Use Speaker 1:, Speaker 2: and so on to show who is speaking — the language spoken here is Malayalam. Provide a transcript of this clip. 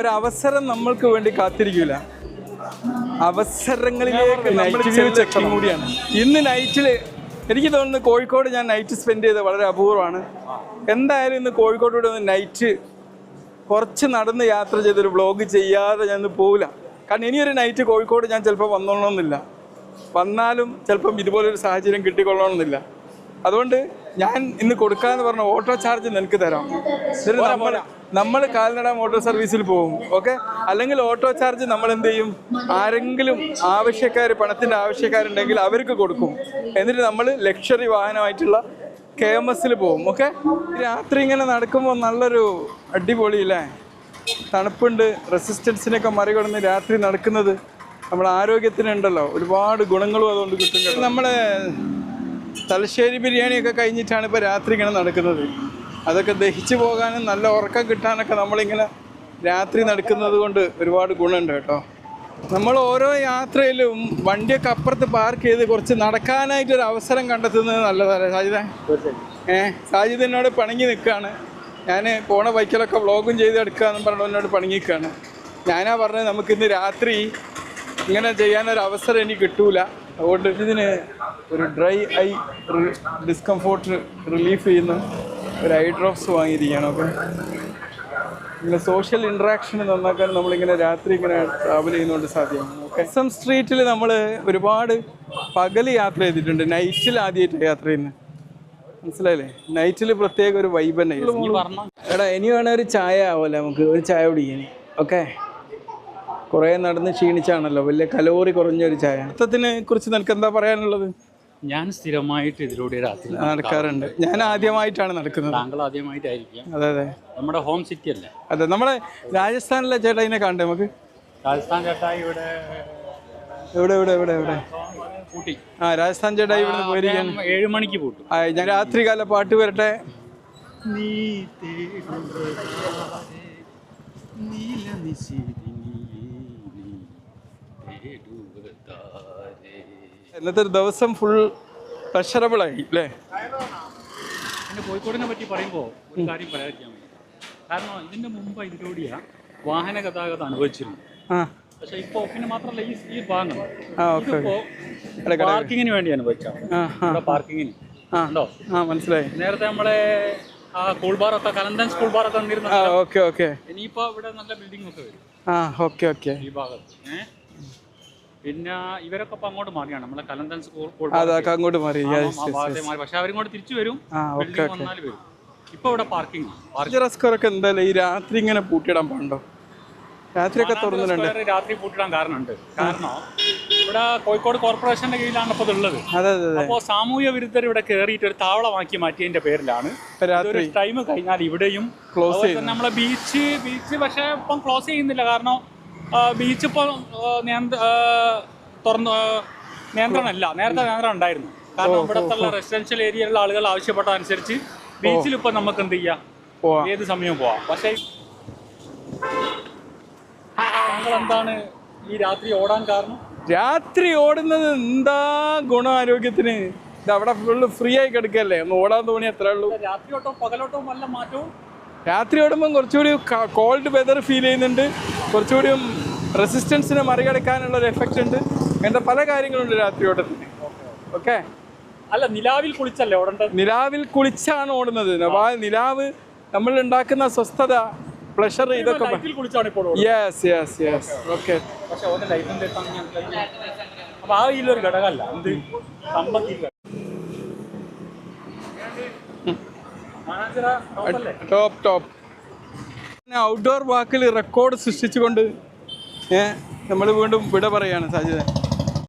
Speaker 1: ഒരു അവസരം നമ്മൾക്ക് വേണ്ടി കാത്തിരിക്കൂല. അവസരങ്ങളിലേക്ക് നൈറ്റ് വ്യൂ ചെക്കിംഗ് കൂടിയാണ്. ഇന്ന് നൈറ്റിൽ എനിക്ക് തോന്നുന്നു കോഴിക്കോട് ഞാൻ നൈറ്റ് സ്പെൻഡ് ചെയ്തത് വളരെ അപൂർവമാണ്. എന്തായാലും ഇന്ന് കോഴിക്കോട് കൂടെ ഒന്ന് നൈറ്റ് കുറച്ച് നടന്ന് യാത്ര ചെയ്തൊരു വ്ളോഗ് ചെയ്യാതെ ഞാൻ പോവില്ല. കാരണം ഇനിയൊരു നൈറ്റ് കോഴിക്കോട് ഞാൻ ചിലപ്പോൾ വന്നോളണമെന്നില്ല. വന്നാലും ചിലപ്പം ഇതുപോലൊരു സാഹചര്യം കിട്ടിക്കൊള്ളണമെന്നില്ല. അതുകൊണ്ട് ഞാൻ ഇന്ന് കൊടുക്കാന്ന് പറഞ്ഞ ഓട്ടോ ചാർജ് നിനക്ക് തരാം. നമ്മൾ കാൽനട മോട്ടോർ സർവീസിൽ പോകും ഓക്കെ അല്ലെങ്കിൽ ഓട്ടോ ചാർജ് നമ്മൾ എന്ത് ചെയ്യും? ആരെങ്കിലും ആവശ്യക്കാർ പണത്തിന്റെ ആവശ്യക്കാരുണ്ടെങ്കിൽ അവർക്ക് കൊടുക്കും. എന്നിട്ട് നമ്മൾ ലക്ഷറി വാഹനമായിട്ടുള്ള കെ എം എസിൽ പോകും ഓക്കെ രാത്രി ഇങ്ങനെ നടക്കുമ്പോൾ നല്ലൊരു അടിപൊളി അല്ലേ തണുപ്പുണ്ട് റെസിസ്റ്റൻസിനൊക്കെ മറികടന്ന് രാത്രി നടക്കുന്നത് നമ്മുടെ ആരോഗ്യത്തിനുണ്ടല്ലോ. ഒരുപാട് ഗുണങ്ങളും അതുകൊണ്ട് കിട്ടും നമ്മൾ തലശ്ശേരി ബിരിയാണിയൊക്കെ കഴിഞ്ഞിട്ടാണ് ഇപ്പോൾ രാത്രി ഇങ്ങനെ നടക്കുന്നത്. അതൊക്കെ ദഹിച്ചു പോകാനും നല്ല ഉറക്കം കിട്ടാനൊക്കെ നമ്മളിങ്ങനെ രാത്രി നടക്കുന്നത് കൊണ്ട് ഒരുപാട് ഗുണമുണ്ട് കേട്ടോ. നമ്മൾ ഓരോ യാത്രയിലും വണ്ടിയൊക്കെ അപ്പുറത്ത് പാർക്ക് ചെയ്ത് കുറച്ച് നടക്കാനായിട്ടൊരു അവസരം കണ്ടെത്തുന്നത് നല്ലതല്ലേ സാജിത ഏ സാജിദ് എന്നോട് പണങ്ങി നിൽക്കുകയാണ് ഞാൻ പോണ ബൈക്കിലൊക്കെ വ്ളോഗും ചെയ്ത് എടുക്കാമെന്ന് പറഞ്ഞു എന്നോട് പണങ്ങി നിൽക്കുകയാണ് ഞാനാ പറഞ്ഞത് നമുക്ക് ഇന്ന് രാത്രി ഇങ്ങനെ ചെയ്യാനൊരു അവസരം എനിക്ക് കിട്ടൂല. അതുകൊണ്ട് ഇതിന് ഒരു ഡ്രൈ ഐ ഡിസ്കംഫോർട്ട് റിലീഫ് ചെയ്യുന്ന. ഒരു ഐ ഡ്രോപ്സ് വാങ്ങിയിരിക്കുകയാണ്. അപ്പം ഇങ്ങനെ സോഷ്യൽ ഇൻട്രാക്ഷൻ നന്നാക്കാൻ നമ്മളിങ്ങനെ രാത്രി ഇങ്ങനെ ട്രാവൽ ചെയ്യുന്നതുകൊണ്ട് സാധ്യമാണ്. ഓക്കെ എസ് എം സ്ട്രീറ്റിൽ നമ്മൾ ഒരുപാട് പകൽ യാത്ര ചെയ്തിട്ടുണ്ട്. നൈറ്റിൽ ആദ്യമായിട്ട് യാത്ര ചെയ്യുന്നത് മനസ്സിലായില്ലേ? നൈറ്റിൽ പ്രത്യേക ഒരു വൈബ് തന്നെ. എടാ ഇനി വേണേ ഒരു ചായ ആവുമല്ലോ നമുക്ക്. ഒരു ചായ കുടിക്കാൻ. ഓക്കെ കുറേ നടന്ന് ക്ഷീണിച്ചാണല്ലോ. വലിയ കലോറി കുറഞ്ഞ ഒരു ചായ. അർത്ഥത്തിനെ കുറിച്ച് നിനക്ക് എന്താ പറയാനുള്ളത്?
Speaker 2: ഞാൻ സ്ഥിരമായിട്ട് ഇതിലൂടെ രാത്രി
Speaker 1: നടക്കാറുണ്ട്. ഞാൻ ആദ്യമായിട്ടാണ് നടക്കുന്നത്.
Speaker 2: താങ്കൾ ആദ്യമായിട്ടായിരിക്കാം.
Speaker 1: അതെ അതെ.
Speaker 2: നമ്മുടെ ഹോം സിറ്റി അല്ലേ?
Speaker 1: അതെ നമ്മുടെ രാജസ്ഥാനിലെ ചേട്ടാ ഇതിനെ കാണണ്ടേ നമുക്ക്?
Speaker 2: രാജസ്ഥാൻ ചേട്ടായി ഇവിടെ
Speaker 1: എവിടെ എവിടെ എവിടെ എവിടെ? ആ രാജസ്ഥാൻ ചേട്ടാ ഇവിടെ പോയിരിക്കാൻ
Speaker 2: ഏഴ് മണിക്ക് പൂട്ടും.
Speaker 1: ആ ഞാൻ രാത്രികാല പാട്ട് വരട്ടെ.
Speaker 2: നീ നീല
Speaker 1: ഇന്നത്തെ ഒരു ദിവസം ഫുൾ പ്രഷറബിൾ ആയി അല്ലേ?
Speaker 2: പിന്നെ കോഴിക്കോടിനെ പറ്റി പറയുമ്പോൾ ഒരു കാര്യം പറയാതിരിക്കാൻ വയ്യ. കാരണം ഇതിന്റെ മുമ്പ് ഇതിലൂടെയാ വാഹന ഗതാഗതം അനുഭവിച്ചിരുന്നു പക്ഷെ ഇപ്പോൾ പിന്നെ മാത്രമല്ല ഈ ഈ ഭാഗം. ഇതിപ്പോ പാർക്കിങ്ങിന് വേണ്ടി അനുഭവിച്ചാണ് പാർക്കിങ്ങിന്. ഉണ്ടോ?
Speaker 1: മനസ്സിലായി.
Speaker 2: നേരത്തെ നമ്മളെ ആ സ്കൂൾ ബാറൊക്കെ കലന്തൻ സ്കൂൾ ബാറൊക്കെ വന്നിരുന്ന ഇനിയിപ്പോ ഇവിടെ നല്ല ബിൽഡിംഗ് ഒക്കെ വരും.
Speaker 1: ആ ഓക്കെ ഓക്കെ.
Speaker 2: ഈ ഭാഗത്ത്. ഏ? പിന്നെ ഇവരൊക്കെ ഇപ്പൊ അങ്ങോട്ട് മാറിയാണ്. നമ്മളെ കലന്തൻ സ്കൂൾ
Speaker 1: അതൊക്കെ അങ്ങോട്ട് മാറി.
Speaker 2: പക്ഷെ അവരിങ്ങോട്ട് തിരിച്ചു വരും. ഇപ്പൊ ഇവിടെ പാർക്കിംഗ്
Speaker 1: റസ്കറൊക്കെ എന്തായാലും ഈ രാത്രി ഇങ്ങനെ പൂട്ടിയിടാൻ പാടുണ്ടോ? രാത്രിയൊക്കെ തുറന്നിട്ടുണ്ട്.
Speaker 2: രാത്രി പൂട്ടിടാൻ കാരണമുണ്ട്. കാരണം ഇവിടെ കോഴിക്കോട് കോർപ്പറേഷന്റെ കീഴിലാണ് ഇപ്പോൾ
Speaker 1: ഉള്ളത്
Speaker 2: അപ്പോൾ സാമൂഹ്യ വിരുദ്ധർ ഇവിടെ കയറിയിട്ട് ഒരു താവള താവളമാക്കി മാറ്റിയതിന്റെ പേരിലാണ്.
Speaker 1: ഇപ്പൊ രാത്രി
Speaker 2: ടൈം കഴിഞ്ഞാൽ ഇവിടെയും ക്ലോസ് നമ്മളെ ബീച്ച് ബീച്ച് പക്ഷേ ഇപ്പം ക്ലോസ് ചെയ്യുന്നില്ല. കാരണം ബീച്ച് ഇപ്പോൾ തുറന്ന് നിയന്ത്രണമല്ല നേരത്തെ നിയന്ത്രണം ഉണ്ടായിരുന്നു കാരണം ഇവിടത്തുള്ള റെസിഡൻഷ്യൽ ഏരിയയിലുള്ള ആളുകൾ ആവശ്യപ്പെട്ടതനുസരിച്ച് ബീച്ചിൽ ഇപ്പൊ നമുക്ക് എന്ത് ചെയ്യാം? ഏത് സമയവും പോവാം. പക്ഷേ താങ്കൾ എന്താണ് ഈ രാത്രി ഓടാൻ കാരണം?
Speaker 1: രാത്രി ഓടുന്നത് എന്താ ഗുണം ആരോഗ്യത്തിന്? ഇത് അവിടെ ഫുള്ള് ഫ്രീ ആയി കിടക്കല്ലേ? ഒന്ന് ഓടാൻ തോന്നി എത്ര ഉള്ളൂ.
Speaker 2: ഓട്ടവും പകലോട്ടോ വല്ല മാറ്റവും?
Speaker 1: രാത്രി ഓടുമ്പം കുറച്ചുകൂടി കോൾഡ് വെതർ ഫീൽ ചെയ്യുന്നുണ്ട്. കുറച്ചുകൂടി റെസിസ്റ്റൻസിനെ മറികടക്കാനുള്ള ഒരു എഫക്റ്റ് ഉണ്ട്. അങ്ങനത്തെ പല കാര്യങ്ങളുണ്ട് രാത്രി ഓട്ടത്തിന് ഓക്കെ
Speaker 2: അല്ല നിലാവിൽ കുളിച്ചല്ലേ ഓടേണ്ടത്?
Speaker 1: നിലാവിൽ കുളിച്ചാണ് ഓടുന്നത്. നിലാവ് നമ്മൾ ഉണ്ടാക്കുന്ന സ്വസ്ഥത പ്ലഷർ ഇതൊക്കെ യെസ് യെസ് യെസ് ഓക്കെ
Speaker 2: അപ്പൊ ആ ഒരു ഘടകമല്ല. എന്ത്? സമ്പത്തില്ല
Speaker 1: ടോപ്പ് ടോപ്പ് ഔട്ട്ഡോർ വാക്കിൽ റെക്കോർഡ് സൃഷ്ടിച്ചുകൊണ്ട് ഏ നമ്മൾ വീണ്ടും വിട പറയാണ് സാധ്യത